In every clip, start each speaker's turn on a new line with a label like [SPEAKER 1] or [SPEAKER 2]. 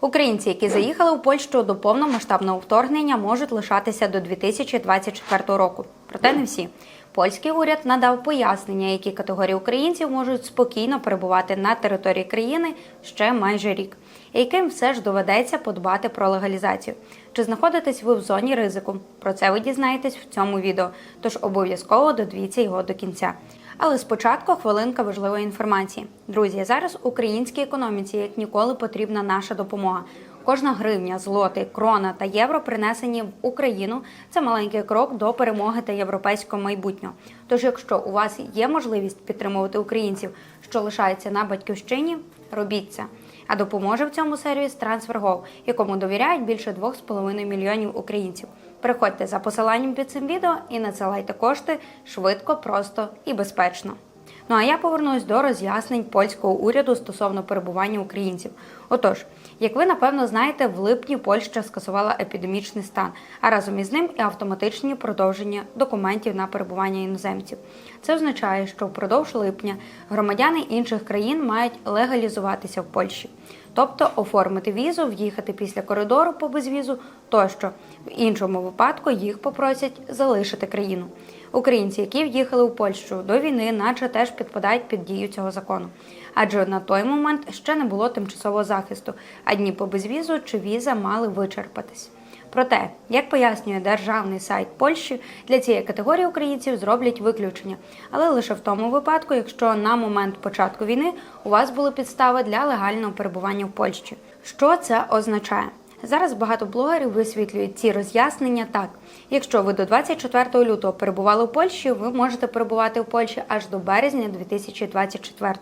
[SPEAKER 1] Українці, які заїхали у Польщу до повномасштабного вторгнення, можуть лишатися до 2024 року. Проте не всі. Польський уряд надав пояснення, які категорії українців можуть спокійно перебувати на території країни ще майже рік, яким все ж доведеться подбати про легалізацію. Чи знаходитесь ви в зоні ризику? Про це ви дізнаєтесь в цьому відео, тож обов'язково додивіться його до кінця. Але спочатку хвилинка важливої інформації. Друзі, зараз українській економіці як ніколи потрібна наша допомога. Кожна гривня, злоти, крона та євро принесені в Україну. Це маленький крок до перемоги та європейського майбутнього. Тож, якщо у вас є можливість підтримувати українців, що лишаються на батьківщині, робіть це. А допоможе в цьому сервіс TransferGo, якому довіряють більше 2,5 мільйонів українців. Переходьте за посиланням під цим відео і надсилайте кошти швидко, просто і безпечно. Ну а я повернусь до роз'яснень польського уряду стосовно перебування українців. Отож, як ви напевно знаєте, в липні Польща скасувала епідемічний стан, а разом із ним і автоматичні продовження документів на перебування іноземців. Це означає, що впродовж липня громадяни інших країн мають легалізуватися в Польщі. Тобто оформити візу, в'їхати після коридору по безвізу тощо. В іншому випадку їх попросять залишити країну. Українці, які в'їхали у Польщу до війни, наче теж підпадають під дію цього закону. Адже на той момент ще не було тимчасового захисту, а дні по безвізу чи віза мали вичерпатись. Проте, як пояснює державний сайт Польщі, для цієї категорії українців зроблять виключення, але лише в тому випадку, якщо на момент початку війни у вас були підстави для легального перебування в Польщі. Що це означає? Зараз багато блогерів висвітлюють ці роз'яснення так: якщо ви до 24 лютого перебували у Польщі, ви можете перебувати в Польщі аж до березня 2024.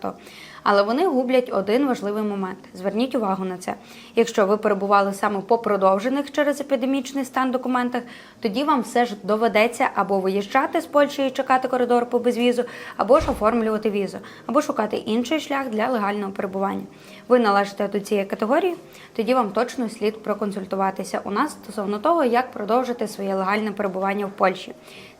[SPEAKER 1] Але вони гублять один важливий момент. Зверніть увагу на це. Якщо ви перебували саме по продовжених через епідемічний стан документах, тоді вам все ж доведеться або виїжджати з Польщі і чекати коридор по безвізу, або ж оформлювати візу, або шукати інший шлях для легального перебування. Ви належите до цієї категорії, тоді вам точно слід проконсультуватися у нас стосовно того, як продовжити своє легальне перебування в Польщі.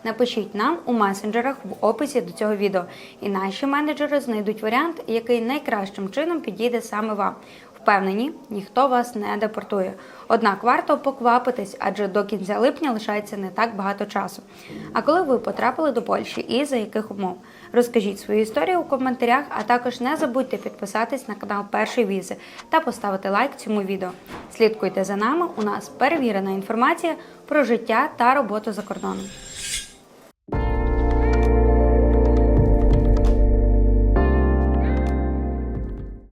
[SPEAKER 1] Напишіть нам у месенджерах в описі до цього відео, і наші менеджери знайдуть варіант, який найкращим чином підійде саме вам. Впевнені, ніхто вас не депортує. Однак варто поквапитись, адже до кінця липня лишається не так багато часу. А коли ви потрапили до Польщі і за яких умов? Розкажіть свою історію у коментарях, а також не забудьте підписатись на канал Першої візи та поставити лайк цьому відео. Слідкуйте за нами. У нас перевірена інформація про життя та роботу за кордоном.